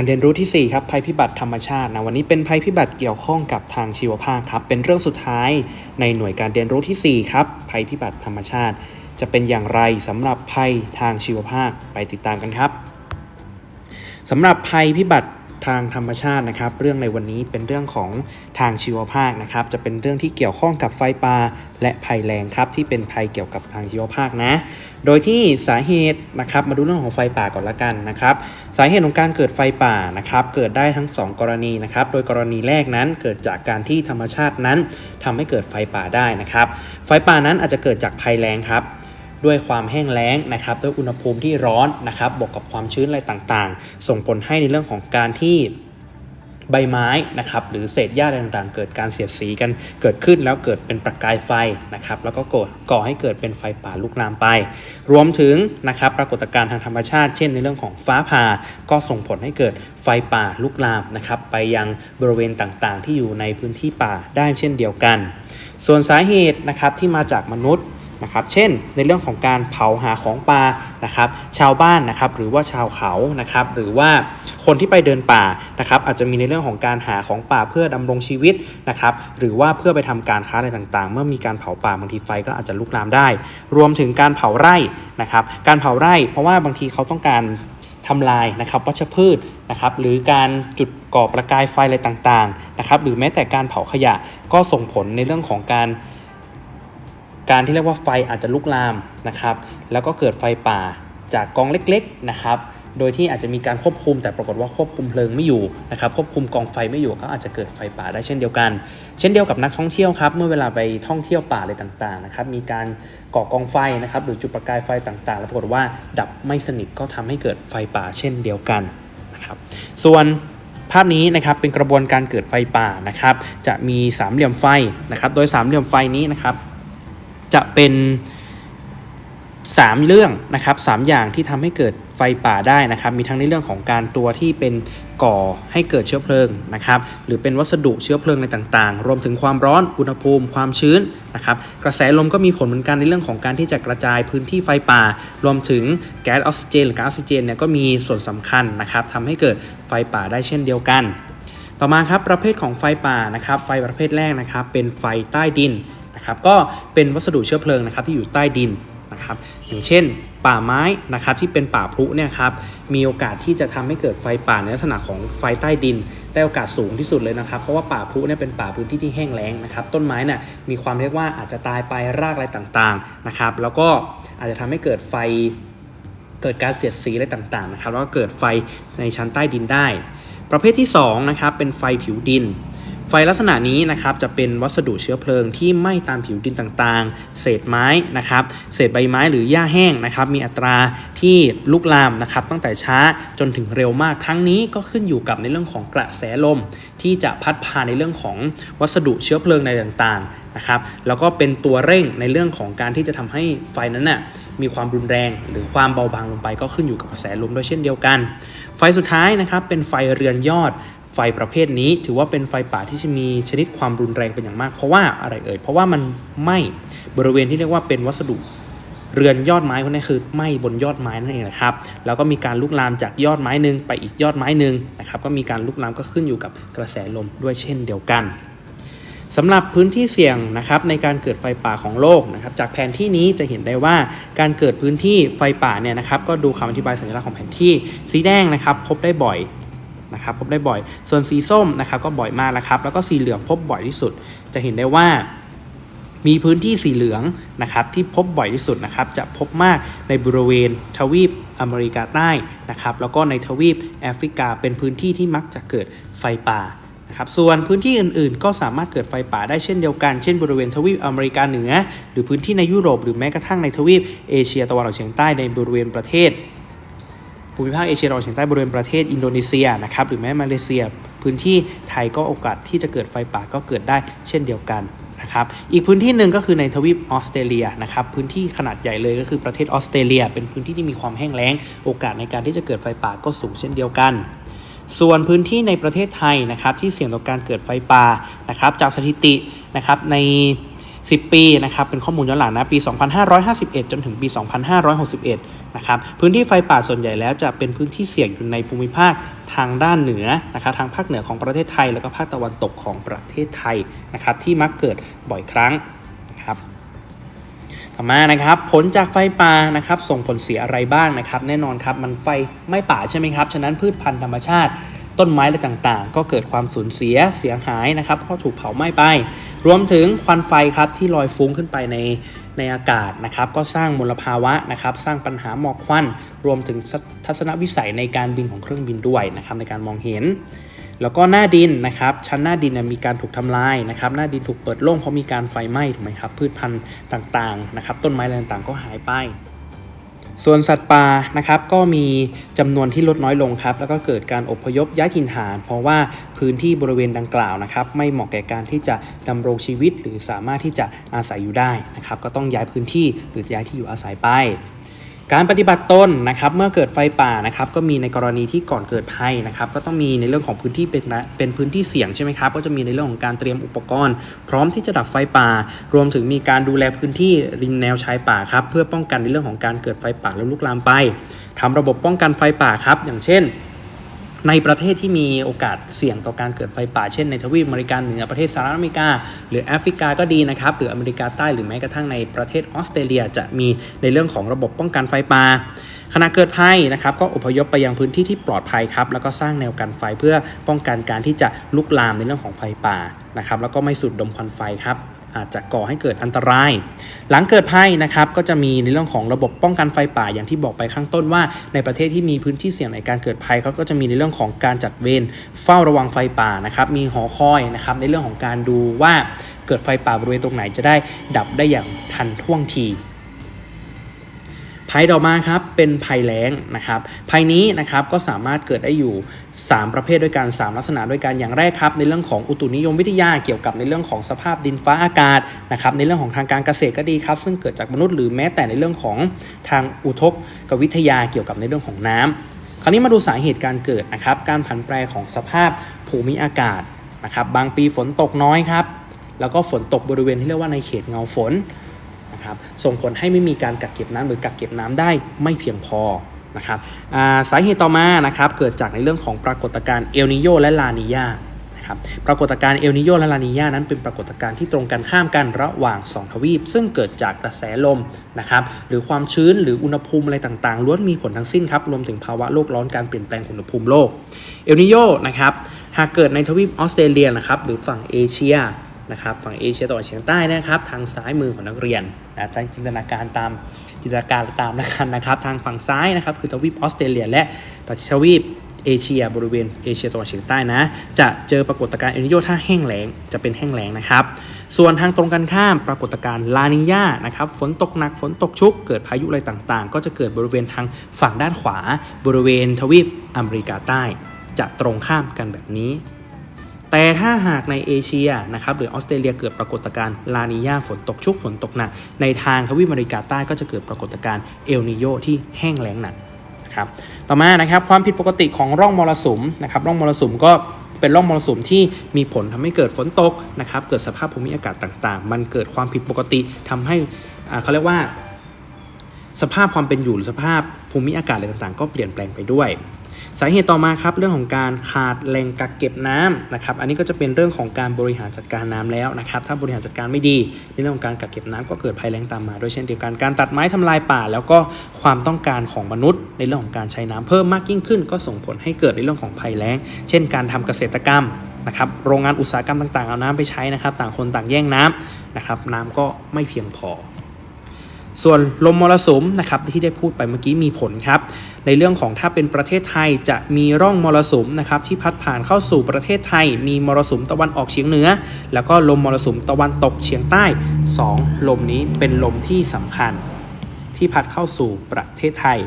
การเรียนรู้ที่ 4 ครับภัยพิบัติธรรมชาตินะวันนี้เป็นภัยพิบัติเกี่ยวข้องกับทางชีวภาพครับ เป็นเรื่องสุดท้ายในหน่วยการเรียนรู้ที่ 4 ครับ ภัยพิบัติธรรมชาติ จะเป็นอย่างไรสำหรับภัยทางชีวภาพไปติดตามกันครับสำหรับภัยพิบัติ ทางธรรมชาตินะครับ เรื่องในวันนี้เป็นเรื่องของทางชีวภาคนะครับ จะเป็นเรื่องที่เกี่ยวข้องกับไฟป่าและภัยแรงครับ ที่เป็นภัยเกี่ยวกับทางชีวภาคนะ โดยที่สาเหตุนะครับมาดูเรื่องของไฟป่าก่อนละกันนะครับ สาเหตุของการเกิดไฟป่านะครับ เกิดได้ทั้ง 2 กรณีนะครับ โดยกรณีแรกนั้นเกิดจากการที่ธรรมชาตินั้นทำให้เกิดไฟป่าได้นะครับ ไฟป่านั้นอาจจะเกิดจากภัยแรงครับ ด้วยความแห้งแล้งนะครับด้วยอุณหภูมิที่ร้อนนะครับบวกกับความชื้นอะไรต่างๆ ส่งผลให้ในเรื่องของการที่ใบไม้นะครับหรือเศษหญ้าอะไรต่างๆ เกิดการเสียดสีกันเกิดขึ้นแล้วเกิดเป็นประกายไฟนะครับแล้วก็ก่อก่อให้เกิดเป็นไฟป่าลุกลามไป รวมถึงนะครับปรากฏการณ์ทางธรรมชาติ เช่นในเรื่องของฟ้าผ่าก็ส่งผลให้เกิดไฟป่าลุกลามนะครับไปยังบริเวณต่างๆ ที่อยู่ในพื้นที่ป่าได้เช่นเดียวกัน ส่วนสาเหตุนะครับที่มาจากมนุษย์ นะครับ เช่น ในเรื่องของการเผาหาของป่านะครับ ชาวบ้านนะครับหรือว่าชาวเขานะครับ หรือว่าคนที่ไปเดินป่านะครับ อาจจะมีในเรื่องของการหาของป่าเพื่อดำรงชีวิตนะครับ หรือว่าเพื่อไปทำการค้าอะไรต่างๆ เมื่อมีการเผาป่าบางทีไฟก็อาจจะลุกลามได้ รวมถึงการเผาไร่นะครับ การเผาไร่ เพราะว่าบางทีเขาต้องการทำลายนะครับวัชพืชนะครับหรือการจุดก่อประกายไฟอะไรต่างๆนะครับหรือแม้แต่การเผาขยะก็ส่งผลในเรื่องของการ การที่เรียกว่าไฟอาจจะลุกลามนะครับ แล้วก็เกิดไฟป่าจากกองเล็กๆนะครับ โดยที่อาจจะมีการควบคุมแต่ปรากฏว่าควบคุมเพลิงไม่อยู่นะครับควบคุมกองไฟไม่อยู่ก็อาจจะเกิดไฟป่าได้เช่นเดียวกัน เช่นเดียวกับนักท่องเที่ยวครับเมื่อเวลาไปท่องเที่ยวป่าอะไรต่างๆนะครับมีการก่อกองไฟนะครับหรือจุดประกายไฟต่างๆ แล้วปรากฏว่าดับไม่สนิทก็ทำให้เกิดไฟป่าเช่นเดียวกันนะครับส่วนภาพนี้นะครับเป็นกระบวนการเกิดไฟป่านะครับ จะมีสามเหลี่ยมไฟนะครับ โดยสามเหลี่ยมไฟนี้นะครับ จะเป็น 3 เรื่องนะครับสามอย่างที่ทำให้เกิดไฟป่าได้นะครับ มีทั้งในเรื่องของการตัวที่เป็นก่อให้เกิดเชื้อเพลิงนะครับ หรือเป็นวัสดุเชื้อเพลิงในต่างๆ รวมถึงความร้อน อุณหภูมิ ความชื้นนะครับ กระแสลมก็มีผลเหมือนกันในเรื่องของการที่จะกระจายพื้นที่ไฟป่า รวมถึงแก๊สออกซิเจนหรือก๊าซออกซิเจนเนี่ยก็มีส่วนสำคัญนะครับทำให้เกิดไฟป่าได้เช่นเดียวกัน ต่อมาครับประเภทของไฟป่านะครับ ไฟประเภทแรกนะครับ เป็นไฟใต้ดิน นะครับก็เป็นวัสดุเชื้อเพลิงนะครับที่อยู่ใต้ดินนะครับอย่างเช่น ป่าไม้นะครับที่เป็นป่าพลุเนี่ยครับมีโอกาสที่จะทำให้เกิดไฟป่าในลักษณะของไฟใต้ดิน ได้โอกาสสูงที่สุดเลยนะครับ เพราะว่าป่าพลุเนี่ยเป็นป่าพื้นที่ที่แห้งแล้งนะครับต้นไม้เนี่ยมีความเรียกว่าอาจจะตายไปรากอะไรต่างๆนะครับแล้วก็อาจจะทำให้เกิดไฟเกิดการเสียดสีอะไรต่างๆนะครับแล้วก็เกิดไฟในชั้นใต้ดินได้ ประเภทที่2นะครับเป็นไฟผิวดิน ไฟลักษณะนี้นะครับจะเป็นวัสดุเชื้อเพลิงที่ไหม้ตามผิวดินต่างๆ เศษไม้นะครับ เศษใบไม้หรือหญ้าแห้งนะครับ มีอัตราที่ลุกลามนะครับ ตั้งแต่ช้าจนถึงเร็วมาก ทั้งนี้ก็ขึ้นอยู่กับในเรื่องของกระแสลม ที่จะพัดพาในเรื่องของวัสดุเชื้อเพลิงในต่างๆนะครับแล้วก็เป็นตัวเร่งในเรื่องของการที่จะทำให้ไฟนั้นน่ะมีความรุนแรง หรือความเบาบางลงไป ก็ขึ้นอยู่กับกระแสลมด้วยเช่นเดียวกัน ไฟสุดท้ายนะครับเป็นไฟเรือนยอด ไฟประเภทนี้ถือว่าเป็นไฟป่าที่จะมีชนิดความรุนแรงเป็นอย่างมาก เพราะว่าอะไรเอ่ย เพราะว่ามันไหม้บริเวณที่เรียกว่าเป็นวัสดุ เรือนยอดไม้พวกนี้คือไหม้บนยอดไม้นั่นเองนะครับ แล้วก็มีการลุกลามจากยอดไม้หนึ่งไปอีกยอดไม้หนึ่งนะครับ ก็มีการลุกลามก็ขึ้นอยู่กับกระแสลมด้วยเช่นเดียวกันสำหรับพื้นที่เสี่ยงนะครับในการเกิดไฟป่าของโลกนะครับจากแผนที่นี้จะเห็นได้ว่าการเกิดพื้นที่ไฟป่าเนี่ยนะครับก็ดูคำอธิบายสัญลักษณ์ของแผนที่สีแดงนะครับพบได้บ่อย นะครับพบได้บ่อย ส่วนสีส้มนะครับก็บ่อยมากแล้วครับ แล้วก็สีเหลืองพบบ่อยที่สุด จะเห็นได้ว่ามีพื้นที่สีเหลืองนะครับที่พบบ่อยที่สุดนะครับจะพบมากในบริเวณทวีปอเมริกาใต้นะครับแล้วก็ในทวีปแอฟริกา เป็นพื้นที่ที่มักจะเกิดไฟป่านะครับส่วนพื้นที่อื่นๆ ก็สามารถเกิดไฟป่าได้เช่นเดียวกันเช่นบริเวณทวีปอเมริกาเหนือ หรือพื้นที่ในยุโรป หรือแม้กระทั่งในทวีปเอเชียตะวันออกเฉียงใต้ในบริเวณประเทศ ภูมิภาคเอเชียตะวันออกเฉียงใต้บริเวณประเทศอินโดนีเซียนะครับหรือแม้มาเลเซีย พื้นที่ไทยก็โอกาสที่จะเกิดไฟป่าก็เกิดได้เช่นเดียวกันนะครับอีกพื้นที่หนึ่งก็คือในทวีปออสเตรเลียนะครับพื้นที่ขนาดใหญ่เลยก็คือประเทศออสเตรเลีย เป็นพื้นที่ที่มีความแห้งแล้ง โอกาสในการที่จะเกิดไฟป่าก็สูงเช่นเดียวกัน ส่วนพื้นที่ในประเทศไทยนะครับที่เสี่ยงต่อการเกิดไฟป่านะครับจากสถิตินะครับใน 10 ปีนะครับเป็นข้อมูลย้อนหลังนะปี 2551 จนถึงปี 2561 นะครับพื้นที่ไฟป่าส่วนใหญ่แล้วจะเป็นพื้นที่เสี่ยงอยู่ในภูมิภาคทางด้านเหนือนะครับทางภาคเหนือของประเทศไทย แล้วก็ภาคตะวันตกของประเทศไทยนะครับที่มักเกิดบ่อยครั้งนะครับต่อมานะครับผลจากไฟป่านะครับส่งผลเสียอะไรบ้างนะครับแน่นอนครับมันไฟไม้ป่าใช่ไหมครับฉะนั้นพืชพันธุ์ธรรมชาติ ต้นไม้อะไรต่างๆ ก็เกิดความสูญเสียเสียหายนะครับเพราะถูกเผาไหม้ไป รวมถึงควันไฟครับที่ลอยฟุ้งขึ้นไปในในอากาศนะครับ ก็สร้างมลภาวะนะครับ สร้างปัญหาหมอกควัน รวมถึงทัศนวิสัยในการบินของเครื่องบินด้วยนะครับในการมองเห็น แล้วก็หน้าดินนะครับ ชั้นหน้าดินมีการถูกทำลายนะครับ หน้าดินถูกเปิดโล่งเพราะมีการไฟไหม้ถูกไหมครับ พืชพันธุ์ต่างๆนะครับ ต้นไม้อะไรต่างๆก็หายไป ส่วนสัตว์ป่านะครับก็มีจำนวนที่ลดน้อยลงครับ แล้วก็เกิดการอพยพย้ายถิ่นฐาน เพราะว่าพื้นที่บริเวณดังกล่าวนะครับ ไม่เหมาะแก่การที่จะดำรงชีวิต หรือสามารถที่จะอาศัยอยู่ได้นะครับ ก็ต้องย้ายพื้นที่หรือย้ายที่อยู่อาศัยไป การปฏิบัติตนนะครับเมื่อเกิดไฟป่านะครับก็มีในกรณีที่ก่อนเกิดภัยนะครับก็ต้องมีในเรื่องของพื้นที่เป็นนะเป็นพื้นที่เสี่ยงใช่ไหมครับก็จะมีในเรื่องของการเตรียมอุปกรณ์ พร้อมที่จะดับไฟป่า รวมถึงมีการดูแลพื้นที่ริมแนวชายป่าครับเพื่อป้องกันในเรื่องของการเกิดไฟป่าแล้วลุกลามไปทำระบบป้องกันไฟป่าครับ อย่างเช่น ในประเทศที่มีโอกาสเสี่ยงต่อการเกิดไฟป่า เช่นในทวีปอเมริกาเหนือประเทศสหรัฐอเมริกา หรือแอฟริกาก็ดีนะครับหรืออเมริกาใต้หรือแม้กระทั่งในประเทศออสเตรเลียจะมีในเรื่องของระบบป้องกันไฟป่าขณะเกิดภัยนะครับก็อพยพไปยังพื้นที่ที่ปลอดภัยครับแล้วก็สร้างแนวกันไฟเพื่อป้องกันการที่จะลุกลามในเรื่องของไฟป่านะครับแล้วก็ไม่สูดดมควันไฟครับ อาจจะก่อให้เกิดอันตราย หลังเกิดภัยนะครับก็จะมีในเรื่องของระบบป้องกันไฟป่าอย่างที่บอกไปข้างต้นว่า ในประเทศที่มีพื้นที่เสี่ยงในการเกิดภัยเขาก็จะมีในเรื่องของการจัดเวรเฝ้าระวังไฟป่านะครับมีหอคอยนะครับในเรื่องของการดูว่าเกิดไฟป่าบริเวณตรงไหนจะได้ดับได้อย่างทันท่วงที ภัยต่อมาครับเป็นภัยแล้งนะครับภัยนี้นะครับก็สามารถเกิดได้อยู่ 3 ประเภทด้วยกัน 3 ลักษณะด้วยกันอย่างแรกครับ ในเรื่องของอุตุนิยมวิทยาเกี่ยวกับในเรื่องของสภาพดินฟ้าอากาศนะครับในเรื่องของทางการเกษตรก็ดีครับ ซึ่งเกิดจากมนุษย์หรือแม้แต่ในเรื่องของทางอุทกกวิทยาเกี่ยวกับในเรื่องของน้ำคราวนี้มาดูสาเหตุการเกิดนะครับการผันแปรของสภาพภูมิอากาศนะครับบางปีฝนตกน้อยครับแล้วก็ฝนตกบริเวณที่เรียกว่าในเขตเงาฝน นะครับส่งผลให้ไม่มีการกักเก็บน้ำหรือกักเก็บน้ำได้ไม่เพียงพอนะครับาสาเหตุต่อมานะครับเกิดจากในเรื่องของปรากฏการณ์เอลนิโยและลานียานะครับปรากฏการณ์เอลนิโยและลานียานั้นเป็นปรากฏการณ์ที่ตรงกันข้ามกันระหว่าง 2 ทวีป ซึ่งเกิดจากกระแสลมนะครับหรือความชื้นหรืออุณหภูมิอะไรต่างๆล้วนมีผลทั้งสิ้นครับรวมถึงภาวะโลกร้อนการเปลี่ยนแปลงอุณหภูมิโลกเอลนิโยนะครับหากเกิดในทวีปออสเตรเลียนะครับหรือฝั่งเอเชีย นะครับฝั่งเอเชียตะวันออกเฉียงใต้นะครับทางซ้ายมือของนักเรียนนะจินตนาการตามจินตนาการตามนะครับนะครับ ทางฝั่งซ้ายนะครับคือทวีปออสเตรเลีย และทวีปเอเชียบริเวณเอเชียตะวันเฉียงใต้นะ จะเจอปรากฏการณ์เอลนิโยถ้าแห้งแล้งจะเป็นแห้งแล้งนะครับ ส่วนทางตรงกันข้ามปรากฏการณ์ลานิญานะครับฝนตกหนักฝนตกชุก เกิดพายุอะไรต่างๆ ก็จะเกิดบริเวณทางฝั่งด้านขวา บริเวณทวีปอเมริกาใต้ จะตรงข้ามกันแบบนี้ แต่ถ้าหากในเอเชียนะครับหรือออสเตรเลียเกิดปรากฏการณ์ลานีญาฝนตกชุกฝนตกหนัก ในทางทวีปอเมริกาใต้ก็จะเกิดปรากฏการณ์เอลนิโยที่แห้งแล้งหนักนะครับต่อมานะครับความผิดปกติของร่องมรสุมนะครับร่องมรสุมก็เป็นร่องมรสุมที่มีผลทำให้เกิดฝนตกนะครับเกิดสภาพภูมิอากาศต่างๆ มันเกิดความผิดปกติทำให้เขาเรียกว่าสภาพความเป็นอยู่หรือสภาพภูมิอากาศอะไรต่างๆ ก็เปลี่ยนแปลงไปด้วย สาเหตุต่อมาครับเรื่องของการขาดแหล่งกักเก็บน้ำนะครับอันนี้ก็จะเป็นเรื่องของการบริหารจัดการน้ำแล้วนะครับถ้าบริหารจัดการไม่ดีในเรื่องของการกักเก็บน้ำก็เกิดภัยแล้งตามมาด้วยเช่นเดียวกันการตัดไม้ทำลายป่า แล้วก็ความต้องการของมนุษย์ ในเรื่องของการใช้น้ำเพิ่มมากยิ่งขึ้น ก็ส่งผลให้เกิดในเรื่องของภัยแล้ง เช่น การทำเกษตรกรรมนะครับโรงงานอุตสาหกรรมต่างๆเอาน้ำไปใช้นะครับ ต่างคนต่างแย่งน้ำนะครับน้ำก็ไม่เพียงพอ ส่วนลมมรสุมนะครับที่ได้พูดไปเมื่อกี้มีผลครับ ในเรื่องของถ้าเป็นประเทศไทยจะมีร่องมรสุมนะครับที่พัดผ่านเข้าสู่ประเทศไทย มีมรสุมตะวันออกเฉียงเหนือ แล้วก็ลมมรสุมตะวันตกเฉียงใต้ 2 ลมนี้เป็นลมที่สำคัญ ที่พัดเข้าสู่ประเทศไทย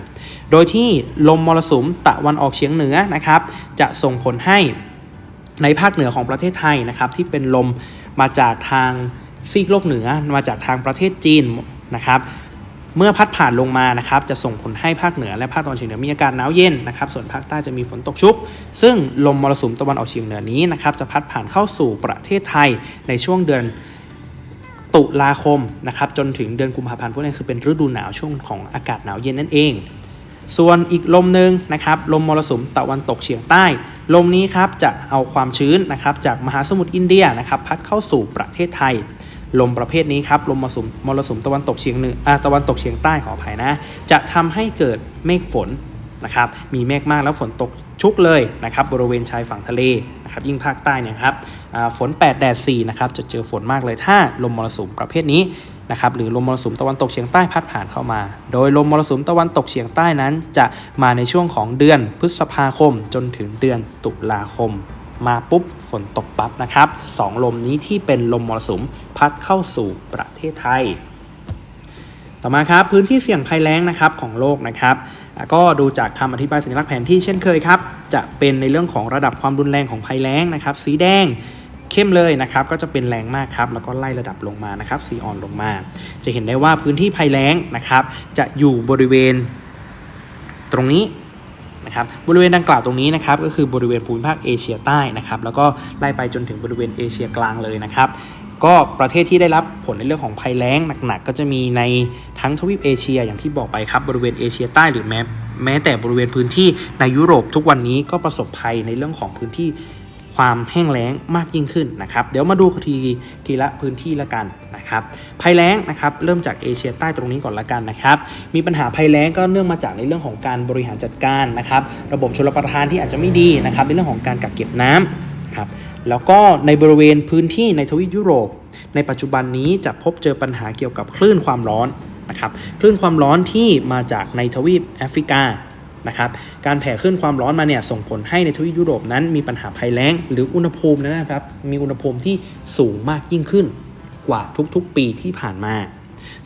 โดยที่ลมมรสุมตะวันออกเฉียงเหนือนะครับ จะส่งผลให้ในภาคเหนือของประเทศไทยนะครับที่เป็นลมมาจากทางซีกโลกเหนือมาจากทางประเทศจีน นะครับเมื่อพัดผ่านลงมานะครับจะส่งผลให้ภาคเหนือและภาคตะวันออกเฉียงเหนือมีอากาศหนาวเย็นนะครับส่วนภาคใต้จะมีฝนตกชุก ซึ่งลมมรสุมตะวันออกเฉียงเหนือนี้นะครับจะพัดผ่านเข้าสู่ประเทศไทยในช่วงเดือนตุลาคมนะครับจนถึงเดือนกุมภาพันธ์พวกนี้คือเป็นฤดูหนาวช่วงของอากาศหนาวเย็นนั่นเอง ส่วนอีกลมหนึ่งนะครับลมมรสุมตะวันตกเฉียงใต้ ลมนี้ครับจะเอาความชื้นนะครับจากมหาสมุทรอินเดียนะครับพัดเข้าสู่ประเทศไทย ลมประเภทนี้ครับลมมรสุมมรสุมตะวันตกเฉียงเหนืออตะวันตกเฉียงใต้ขออภัยนะ จะทำให้เกิดเมฆฝนนะครับมีเมฆมากแล้วฝนตกชุกเลยนะครับบริเวณชายฝั่งทะเลนะครับยิ่งภาคใต้เนี่ยครับฝน 8 แดด4นะครับจะเจอฝนมากเลยถ้าลมมรสุมประเภทนี้นะครับหรือลมมรสุมตะวันตกเฉียงใต้พัดผ่านเข้ามา โดยลมมรสุมตะวันตกเฉียงใต้นั้น จะมาในช่วงของเดือนพฤษภาคมจนถึงเดือนตุลาคม มาปุ๊บฝนตกปั๊บนะครับสองลมนี้ที่เป็นลมมรสุมพัดเข้าสู่ประเทศไทย ต่อมาครับพื้นที่เสี่ยงภัยแล้งนะครับของโลกนะครับก็ดูจากคำอธิบายสัญลักษณ์แผนที่เช่นเคยครับ จะเป็นในเรื่องของระดับความรุนแรงของภัยแล้งนะครับ สีแดงเข้มเลยนะครับก็จะเป็นแรงมากครับแล้วก็ไล่ระดับลงมานะครับสีอ่อนลงมา จะเห็นได้ว่าพื้นที่ภัยแล้งนะครับ จะอยู่บริเวณตรงนี้ นะครับบริเวณดังกล่าวตรงนี้นะครับก็คือบริเวณภูมิภาคเอเชียใต้นะครับแล้วก็ไล่ไปจนถึงบริเวณเอเชียกลางเลยนะครับก็ประเทศที่ได้รับผลในเรื่องของภัยแล้งหนักๆ ก็จะมีในทั้งทวีปเอเชียอย่างที่บอกไปครับบริเวณเอเชียใต้หรือแม้แม้แต่บริเวณพื้นที่ในยุโรปทุกวันนี้ก็ประสบภัยในเรื่องของพื้นที่ ความแห้งแล้งมากยิ่งขึ้นนะครับเดี๋ยวมาดูทีทีละพื้นที่ละกันนะครับภัยแล้งนะครับเริ่มจากเอเชียใต้ตรงนี้ก่อนละกันนะครับมีปัญหาภัยแล้งก็เนื่องมาจากในเรื่องของการบริหารจัดการนะครับระบบชลประทานที่อาจจะไม่ดีนะครับในเรื่องของการกักเก็บน้ำครับแล้วก็ในบริเวณพื้นที่ในทวีปยุโรป ในปัจจุบันนี้จะพบเจอปัญหาเกี่ยวกับคลื่นความร้อนนะครับคลื่นความร้อนที่มาจากในทวีปแอฟริกา นะครับการแผ่คลื่นความร้อนมาเนี่ยส่งผลให้ในทวีปยุโรปนั้นมีปัญหาภัยแล้ง หรืออุณหภูมินั้นนะครับมีอุณหภูมิที่สูงมากยิ่งขึ้นกว่าทุกๆ ปีที่ผ่านมา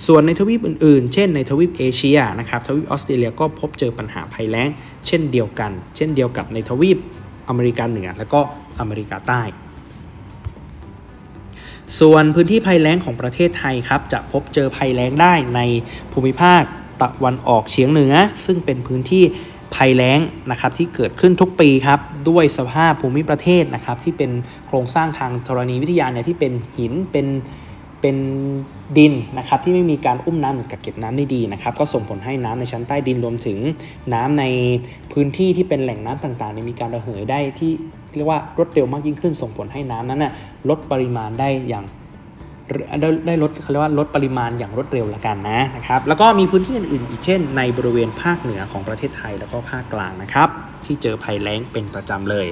ส่วนในทวีปอื่นๆ เช่นในทวีปเอเชียนะครับทวีปออสเตรเลียก็พบเจอปัญหาภัยแล้ง เช่นเดียวกัน เช่นเดียวกับในทวีปอเมริกาเหนือและก็อเมริกาใต้ ส่วนพื้นที่ภัยแล้งของประเทศไทยครับจะพบเจอภัยแล้งได้ในภูมิภาค ตะวันออกเฉียงเหนือ ซึ่งเป็นพื้นที่ภัยแล้งนะครับที่เกิดขึ้นทุกปีครับด้วยสภาพภูมิประเทศนะครับที่เป็นโครงสร้างทางธรณีวิทยาเนี่ยที่เป็นหินเป็นเป็นดินนะครับที่ไม่มีการอุ้มน้ำหรือกักเก็บน้ำได้ดีนะครับก็ส่งผลให้น้ำในชั้นใต้ดินรวมถึงน้ำในพื้นที่ที่เป็นแหล่งน้ำต่างๆมีการระเหยได้ที่เรียกว่ารวดเร็วมากยิ่งขึ้น ส่งผลให้น้ำนั้นน่ะลดปริมาณได้อย่าง ได้ได้ลดเขาเรียกว่าลดปริมาณอย่างรวดเร็วละกันนะนะครับแล้วก็มีพื้นที่อื่นๆอีกเช่น ในบริเวณภาคเหนือของประเทศไทยแล้วก็ภาคกลางนะครับที่เจอภัยแล้งเป็นประจำเลย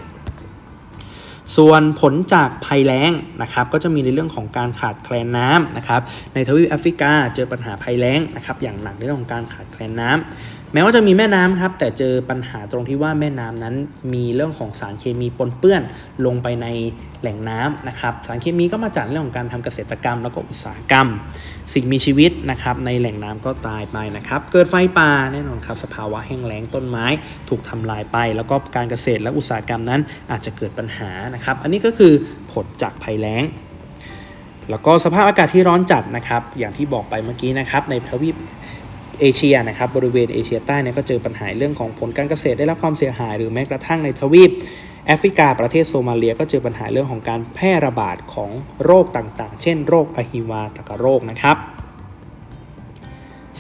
ส่วนผลจากภัยแล้งนะครับก็จะมีในเรื่องของการขาดแคลนน้ำนะครับในทวีปแอฟริกาเจอปัญหาภัยแล้งนะครับอย่างหนักในเรื่องของการขาดแคลนน้ำ แม้ว่าจะมีแม่น้ำครับ แต่เจอปัญหาตรงที่ว่าแม่น้ำนั้นมีเรื่องของสารเคมีปนเปื้อนลงไปในแหล่งน้ำนะครับ สารเคมีก็มาจากเรื่องของการทำเกษตรกรรม แล้วก็อุตสาหกรรม สิ่งมีชีวิตนะครับในแหล่งน้ำก็ตายไปนะครับ เกิดไฟป่าแน่นอนครับ สภาวะแห้งแล้งต้นไม้ถูกทำลายไป แล้วก็การเกษตรและอุตสาหกรรมนั้นอาจจะเกิดปัญหานะครับ อันนี้ก็คือผลจากภัยแล้งแล้วก็สภาพอากาศที่ร้อนจัดนะครับ อย่างที่บอกไปเมื่อกี้นะครับ ในทวีป เอเชียนะครับบริเวณเอเชียใต้เนี่ยก็เจอปัญหาเรื่องของผลการเกษตรได้รับความเสียหาย หรือแม้กระทั่งในทวีปแอฟริกาประเทศโซมาเลียก็เจอปัญหาเรื่องของการแพร่ระบาดของโรคต่างๆ เช่นโรคอะฮิวาตกโรคนะครับ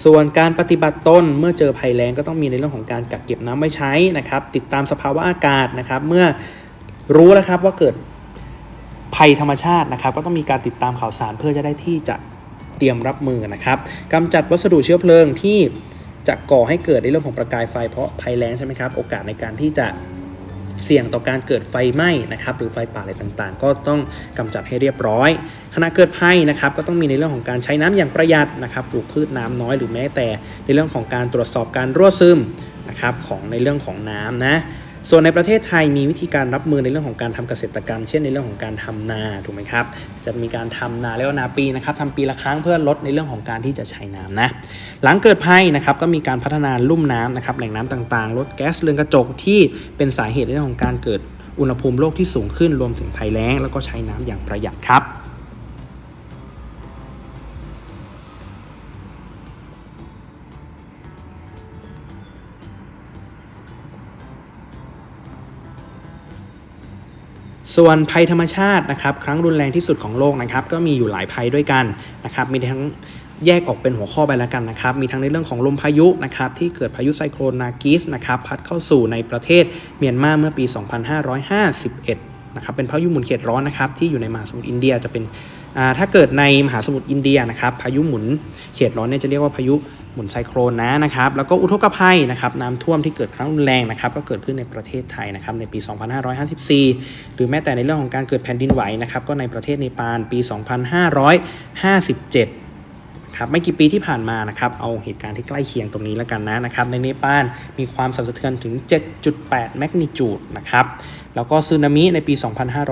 ส่วนการปฏิบัติตนเมื่อเจอภัยแล้งก็ต้องมีในเรื่องของการกักเก็บน้ำไว้ใช้นะครับ ติดตามสภาวะอากาศนะครับ เมื่อรู้แล้วครับว่าเกิดภัยธรรมชาตินะครับ ก็ต้องมีการติดตามข่าวสารเพื่อจะได้ที่จะ เตรียมรับมือนะครับกำจัดวัสดุเชื้อเพลิงที่จะก่อให้เกิดในเรื่องของประกายไฟเพราะภัยแล้งใช่ไหมครับ โอกาสในการที่จะเสี่ยงต่อการเกิดไฟไหม้นะครับหรือไฟป่าอะไรต่างๆ ก็ต้องกำจัดให้เรียบร้อยขณะเกิดภัยนะครับก็ต้องมีในเรื่องของการใช้น้ำอย่างประหยัดนะครับปลูกพืชน้ำน้อยหรือแม้แต่ในเรื่องของการตรวจสอบการรั่วซึมนะครับของในเรื่องของน้ำนะ ส่วนในประเทศไทยมีวิธีการรับมือในเรื่องของการทำเกษตรกรรม เช่นในเรื่องของการทำนาถูกไหมครับจะมีการทำนาเรียกว่านาปีนะครับทำปีละครั้งเพื่อลดในเรื่องของการที่จะใช้น้ำนะหลังเกิดภัยนะครับก็มีการพัฒนาลุ่มน้ำนะครับแหล่งน้ำต่างๆ ลดแก๊สเรือนกระจกที่เป็นสาเหตุในเรื่องของการเกิดอุณหภูมิโลกที่สูงขึ้นรวมถึงภัยแล้ง แล้วก็ใช้น้ำอย่างประหยัดครับ ส่วนภัยธรรมชาตินะครับครั้งรุนแรงที่สุดของโลกนะครับก็มีอยู่หลายภัยด้วยกันนะครับมีทั้งแยกออกเป็นหัวข้อไปแล้วกันนะครับ มีทั้งในเรื่องของลมพายุนะครับที่เกิดพายุไซโครนนากิสนะครับพัดเข้าสู่ในประเทศเมียนมาเมื่อปี 2551นะครับเป็นพายุหมุนเขตร้อนนะครับที่อยู่ในมหาสมุทรอินเดียจะเป็นถ้าเกิดในมหาสมุทรอินเดียนะครับพายุหมุนเขตร้อนเนี่ยจะเรียกว่าพายุ หมุนไซโครนนะนะครับแล้วก็อุทกภัยนะครับน้ำท่วมที่เกิดครั้งรุนแรงนะครับก็เกิดขึ้นในประเทศไทยนะครับในปี 2554 หรือแม้แต่ในเรื่องของการเกิดแผ่นดินไหวนะครับก็ในประเทศเนปาลปี 2557 ครับไม่กี่ปีที่ผ่านมานะครับเอาเหตุการณ์ที่ใกล้เคียงตรงนี้แล้วกันนะนะครับในเนปาลมีความสั่นสะเทือนถึง 7.8 แมกนิจูดนะครับแล้วก็สึนามิในปี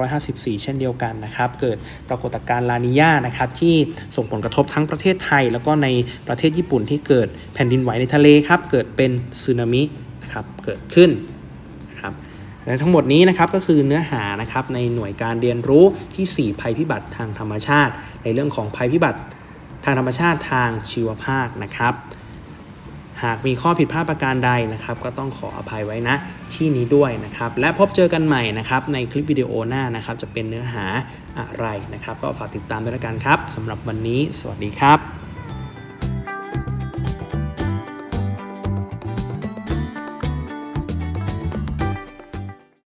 2554 เช่นเดียวกันนะครับ เกิดปรากฏการณ์ลานิญานะครับที่ส่งผลกระทบทั้งประเทศไทย แล้วก็ในประเทศญี่ปุ่นที่เกิดแผ่นดินไหวในทะเลครับ เกิดเป็นสึนามินะครับเกิดขึ้นนะครับและทั้งหมดนี้นะครับก็คือเนื้อหานะครับในหน่วยการเรียนรู้ที่ 4 ภัยพิบัติทางธรรมชาติ ในเรื่องของภัยพิบัติ ทางธรรมชาติทางชีวภาคนะครับ หากมีข้อผิดพลาดประการใดนะครับ ก็ต้องขออภัยไว้นะที่นี้ด้วยนะครับ และพบเจอกันใหม่นะครับ ในคลิปวิดีโอหน้านะครับ จะเป็นเนื้อหาอะไรนะครับ ก็ฝากติดตามด้วยละกันครับสำหรับวันนี้ สวัสดีครับ